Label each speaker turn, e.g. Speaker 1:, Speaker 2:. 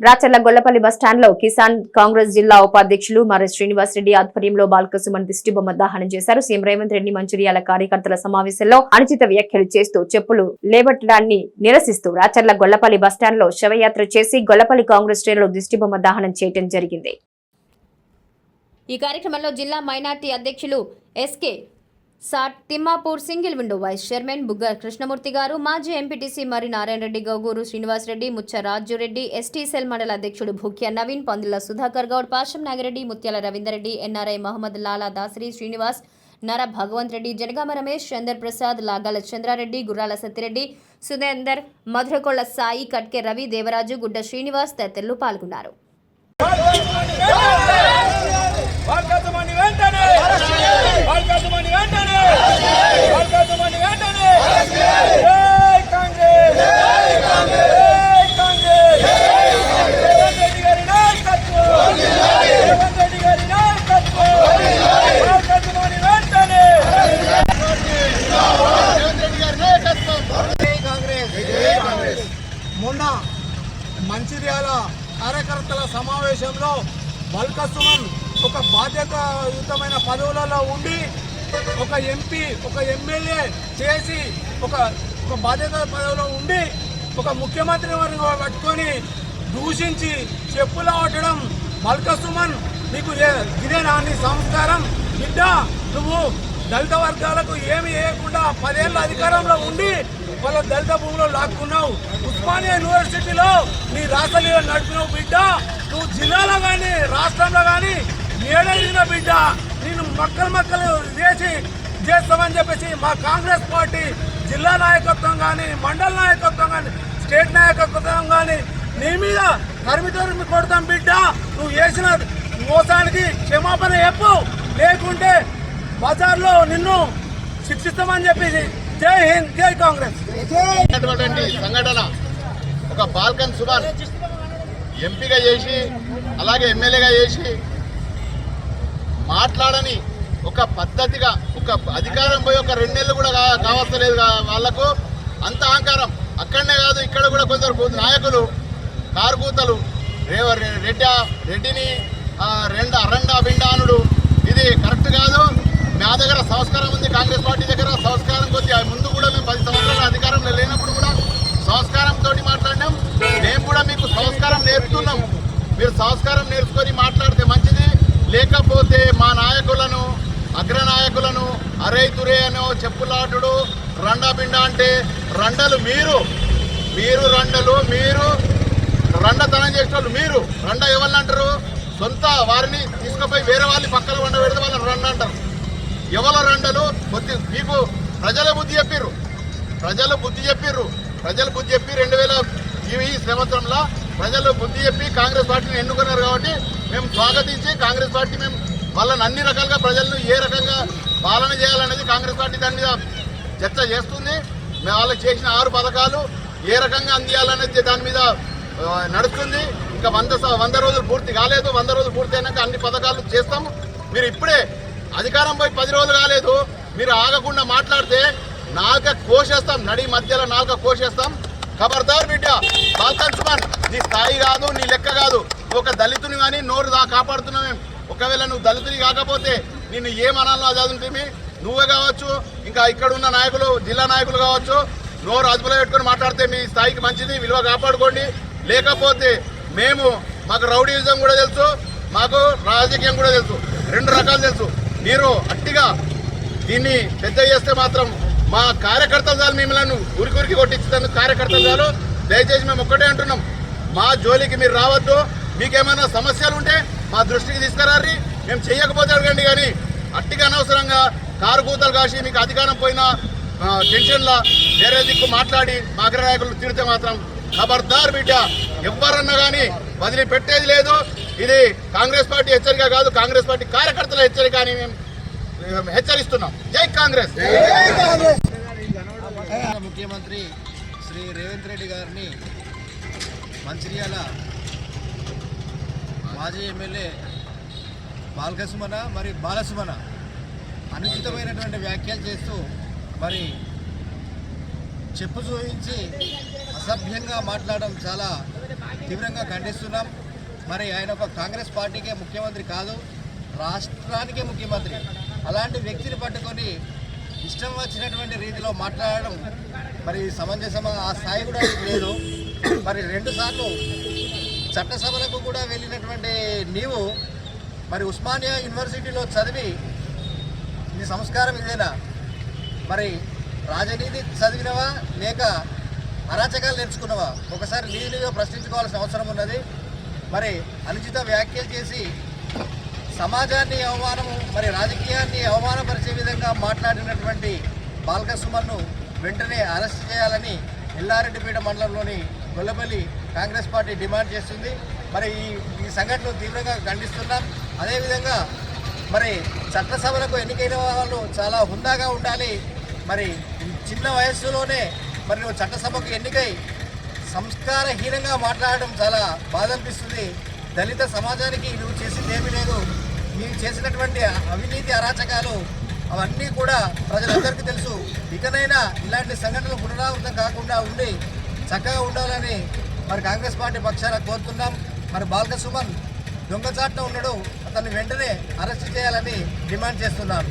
Speaker 1: రాచర్ల గొల్లపల్లి బస్టాండ్లో కిసాన్ కాంగ్రెస్ జిల్లా ఉపాధ్యక్షులు మరి శ్రీనివాస్ రెడ్డి ఆధ్వర్యంలో బాలకసుమన్ దిష్టిబొమ్మ దహనం చేశారు. సీఎం రేవంత్ రెడ్డి మంచిర్యాల కార్యకర్తల సమావేశంలో అనుచిత వ్యాఖ్యలు చేస్తూ చెప్పులు లేబట్టడాన్ని నిరసిస్తూ రాచర్ల గొల్లపల్లి బస్టాండ్లో శవయాత్ర చేసి గొల్లపల్లి కాంగ్రెస్ శ్రేణులు దిష్టిబొమ్మ దహనం చేయడం జరిగింది. ఈ కార్యక్రమంలో జిల్లా మైనార్టీ అధ్యక్షులు ఎస్కే సాట్ Thimmapur single window vice chairman Bugga Krishnamurthy గారు మాజీ ఎంపీటీసీ మరి నారాయణ రెడ్డి గౌగూరు శ్రీనివాస్ రెడ్డి ముచ్చ రాజురెడ్డి ఎస్టీ సెల్ మండల అధ్యక్షుడు భూక్య నవీన్ పందిల సుధాకర్ గౌడ్ పాశం నాగిరెడ్డి ముత్యాల రవీందర్రెడ్డి ఎన్ఆర్ఐ మహమ్మద్ లాలా దాసరి శ్రీనివాస్ నర భగవంత్ రెడ్డి జనగామ రమేష్ చంద్రప్రసాద్ లాగాల చంద్రారెడ్డి గుర్రాల సత్యరెడ్డి సుధేందర్ మధురకొళ్ళ సాయి కట్కె రవి దేవరాజు గుడ్డ శ్రీనివాస్ తదితరులు పాల్గొన్నారు
Speaker 2: వాల్కాతమని వెంటనే వాల్కాతమని వెంటనే వాల్కాతమని వెంటనే జై కాంగ్రెస్ జై కాంగ్రెస్ రేవంత్ రెడ్డి గారి నాయకత్వం రేవంత్ రెడ్డి గారి నాయకత్వం వాల్కాతమని వెంటనే
Speaker 3: మొన్న మంచిర్యాల కార్యకర్తల సమావేశంలో బల్కసుమన్ ఒక బాధ్యతాయుతమైన పదవులలో ఉండి ఒక ఎంపీ ఒక ఎమ్మెల్యే చేసి ఒక ఒక బాధ్యత పదవిలో ఉండి ఒక ముఖ్యమంత్రి వారిని పట్టుకొని దూషించి చెప్పులు ఆడడం మల్కసుమన్ నీకు ఏ- ఇదేనా నీ సంస్కారం? బిడ్డ నువ్వు దళిత వర్గాలకు ఏమి వేయకుండా పదేళ్ళ అధికారంలో ఉండి వాళ్ళ దళిత భూమిలో లాక్కున్నావు. ఉస్మానియా యూనివర్సిటీలో నీ రాసలీల నడిపినావు బిడ్డ. నువ్వు జిల్లాలో కానీ రాష్ట్రంలో కానీ ఏడైన బిడ్డ నేను మక్కలు మక్కలు చేసి చేస్తామని చెప్పేసి మా కాంగ్రెస్ పార్టీ జిల్లా నాయకత్వం కానీ మండల నాయకత్వం కానీ స్టేట్ నాయకత్వం కానీ నీ మీద తరిమి తరిమి కొడతాం బిడ్డ. నువ్వు చేసిన మోసానికి క్షమాపణ చెప్పు. లేకుంటే బజార్లో నిన్ను శిక్షిస్తామని చెప్పేసి జై హింద్ జై కాంగ్రెస్.
Speaker 4: సంఘటన ఒక బాల్కన్ సుభాష్ ఎంపీగా చేసి అలాగే ఎమ్మెల్యేగా చేసి మాట్లాడని ఒక పద్ధతిగా ఒక అధికారం పోయి ఒక రెండు నెలలు కూడా కా- కావస్తలేదు వాళ్ళకు వాళ్ళకు. అంత అహంకారం. అక్కడనే కాదు ఇక్కడ కూడా కొందరు నాయకులు కార్కూతలు రేవ రె- రెడ్డి రెడ్డిని రెండు రెండ అరండా బిండానుడు ఇది కరెక్ట్ కాదు. నా దగ్గర సంస్కారం ఉంది కాంగ్రెస్ పార్టీ దగ్గర. సంస్కారం ముందు కూడా మేము పది సంవత్సరాల అధికారంలో లేనప్పుడు కూడా సంస్కారం తోటి మాట్లాడినాం. మేము కూడా మీకు సంస్కారం నేర్పుతున్నాం. మీరు సంస్కారం నేర్చుకొని మాట్లాడితే మంచిది. లేకపోతే మా నాయకులను అగ్రనాయకులను అరే తురే అనో చెప్పులాటుడు రండా అంటే రండలు మీరు. మీరు రండలు మీరు. రండతనం చేసిన వాళ్ళు మీరు. రండ ఎవరిని అంటారు? సొంత వారిని తీసుకుపోయి వేరే వాళ్ళని పక్కన వండ పెడితే వాళ్ళని రండ అంటారు. ఎవరు రండలు? బుద్ధి మీకు ప్రజల బుద్ధి చెప్పిర్రు. ప్రజలు బుద్ధి చెప్పిర్రు. ప్రజలు బుద్ధి చెప్పి రెండు వేల ఈ సంవత్సరంలో ప్రజలు బుద్ధి చెప్పి కాంగ్రెస్ పార్టీని ఎన్నుకున్నారు కాబట్టి మేము స్వాగతించి కాంగ్రెస్ పార్టీ మేము వాళ్ళని అన్ని రకాలుగా ప్రజలను ఏ రకంగా పాలన చేయాలనేది కాంగ్రెస్ పార్టీ దాని మీద చర్చ చేస్తుంది. మేము వాళ్ళకి చేసిన ఆరు పథకాలు ఏ రకంగా అందియాలనేది దాని మీద నడుస్తుంది. ఇంకా వంద వంద రోజులు పూర్తి కాలేదు. వంద రోజులు పూర్తి అయినాక అన్ని పథకాలు చేస్తాము. మీరు ఇప్పుడే అధికారం పోయి పది రోజులు కాలేదు. మీరు ఆగకుండా మాట్లాడితే నాక కోసేస్తాం నడి మధ్యలో నాలుక కోసేస్తాం. ఖబర్దార్ బిడ్డ బాల్కన్ సుమన్ నీ స్థాయి కాదు నీ లెక్క కాదు. ఒక దళితుని కానీ నోరు దా కాపాడుతున్నావు మేము. ఒకవేళ నువ్వు దళితుని కాకపోతే నిన్ను ఏమనాలో చదువుతుంది నువ్వే కావచ్చు ఇంకా ఇక్కడ ఉన్న నాయకులు జిల్లా నాయకులు కావచ్చు నోరు అదుపులో పెట్టుకొని మాట్లాడితే మీ స్థాయికి మంచిది విలువ కాపాడుకోండి. లేకపోతే మేము మాకు రౌడీయిజం కూడా తెలుసు మాకు రాజకీయం కూడా తెలుసు. రెండు రకాలు తెలుసు. మీరు అట్టిగా దీన్ని పెద్ద చేస్తే మాత్రం మా కార్యకర్తలు చాలు మిమ్మల్ని ఉరికి ఉరికి కొట్టించేందుకు కార్యకర్తలు చాలు దయచేసి మేము ఒక్కటే అంటున్నాం. మా జోలికి మీరు రావద్దు. మీకేమైనా సమస్యలు ఉంటే మా దృష్టికి తీసుకురారి మేము చేయకపోతే అడగండి కానీ అట్టిగా అనవసరంగా కారు కూతలు కాసి మీకు అధికారం పోయినా టెన్షన్లా వేరే దిక్కు మాట్లాడి మా అగ్రనాయకులు తిడితే మాత్రం ఖబర్దార్ బిడ్డ. ఎవరన్నా కానీ వదిలిపెట్టేది లేదు. ఇది కాంగ్రెస్ పార్టీ హెచ్చరిక కాదు. కాంగ్రెస్ పార్టీ కార్యకర్తల హెచ్చరిక అని మేము హెచ్చరిస్తున్నాం. జై కాంగ్రెస్.
Speaker 5: ముఖ్యమంత్రి శ్రీ రేవంత్ రెడ్డి గారిని మంచిర్యాల మాజీ ఎమ్మెల్యే బాలకసుమన మరి బాలసుమన అనుచితమైనటువంటి వ్యాఖ్యలు చేస్తూ మరి చెప్పు చూపించి అసభ్యంగా మాట్లాడడం చాలా తీవ్రంగా ఖండిస్తున్నాం. మరి ఆయన ఒక కాంగ్రెస్ పార్టీకే ముఖ్యమంత్రి కాదు రాష్ట్రానికే ముఖ్యమంత్రి. అలాంటి వ్యక్తిని పట్టుకొని ఇష్టం వచ్చినటువంటి రీతిలో మాట్లాడడం మరి సమంజసమ? ఆ స్థాయి కూడా లేదు. మరి రెండుసార్లు చట్టసభలకు కూడా వెళ్ళినటువంటి నీవు మరి ఉస్మానియా యూనివర్సిటీలో చదివి నీ సంస్కారం ఇదేనా? మరి రాజనీతి చదివినవా? లేక అరాచకాలు నేర్చుకున్నవా? ఒకసారి నీతిగా ప్రశ్నించుకోవాల్సిన అవసరం ఉన్నది. మరి అనుచిత వ్యాఖ్యలు చేసి సమాజాన్ని అవమానము మరి రాజకీయాన్ని అవమానపరిచే విధంగా మాట్లాడినటువంటి బాల్కసుమన్ను వెంటనే అరెస్ట్ చేయాలని ఎల్లారెడ్డిపేట మండలంలోని గొల్లపల్లి కాంగ్రెస్ పార్టీ డిమాండ్ చేస్తుంది. మరి ఈ ఈ సంఘటనలు తీవ్రంగా ఖండిస్తున్నాం. అదేవిధంగా మరి చట్టసభలకు ఎన్నికైన వాళ్ళు చాలా హుందాగా ఉండాలి. మరి చిన్న వయస్సులోనే మరి నువ్వు చట్టసభకు ఎన్నికై సంస్కారహీనంగా మాట్లాడడం చాలా బాధ అనిపిస్తుంది దళిత సమాజానికి నువ్వు చేసింది ఏమీ లేదు. నీవు చేసినటువంటి అవినీతి అరాచకాలు అవన్నీ కూడా ప్రజలందరికీ తెలుసు. ఇకనైనా ఇలాంటి సంఘటనలు పునరావృతం కాకుండా ఉండి చక్కగా ఉండాలని మరి కాంగ్రెస్ పార్టీ పక్షాన కోరుతున్నాం. మరి బాలకసుమన్ దొంగచాట్న ఉన్నాడు అతన్ని వెంటనే అరెస్ట్ చేయాలని డిమాండ్ చేస్తున్నాను.